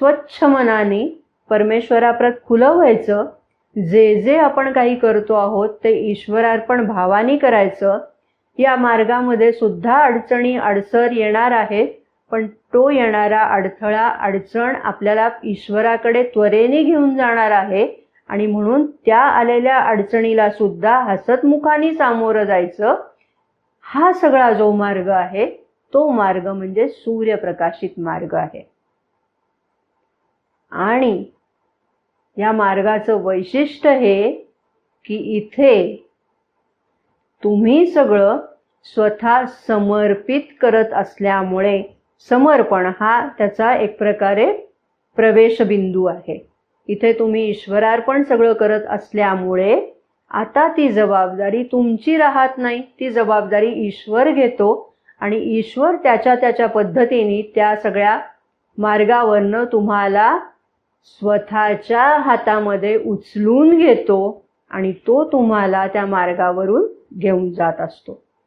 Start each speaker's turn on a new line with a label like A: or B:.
A: स्वच्छ मनाने परमेश्वराप्रत खुलं व्हायचं जे जे आपण काही करतो आहोत ते ईश्वरार्पण भावाने करायचं या मार्गामध्ये सुद्धा अडचणी अडसर येणार आहेत पण तो येणारा अडथळा अडचण आपल्याला ईश्वराकडे त्वरेने घेऊन जाणार आहे आणि म्हणून त्या आलेल्या अडचणीला सुद्धा हसतमुखाने सामोरं जायचं. हा सगळा जो मार्ग आहे तो मार्ग म्हणजे सूर्यप्रकाशित मार्ग आहे. आणि या मार्गाचं वैशिष्ट्य हे की इथे तुम्ही सगळं स्वतः समर्पित करत असल्यामुळे समर्पण हा त्याचा एक प्रकारे प्रवेशबिंदू आहे. इथे तुम्ही ईश्वरार्पण सगळं करत असल्यामुळे आता ती जबाबदारी तुमची राहत नाही. ती जबाबदारी ईश्वर घेतो आणि ईश्वर त्याच्या त्याच्या पद्धतीने त्या सगळ्या मार्गावरनं तुम्हाला स्वतःच्या हातामध्ये उचलून घेतो आणि तो तुम्हाला त्या मार्गावरून घेऊन जात असतो.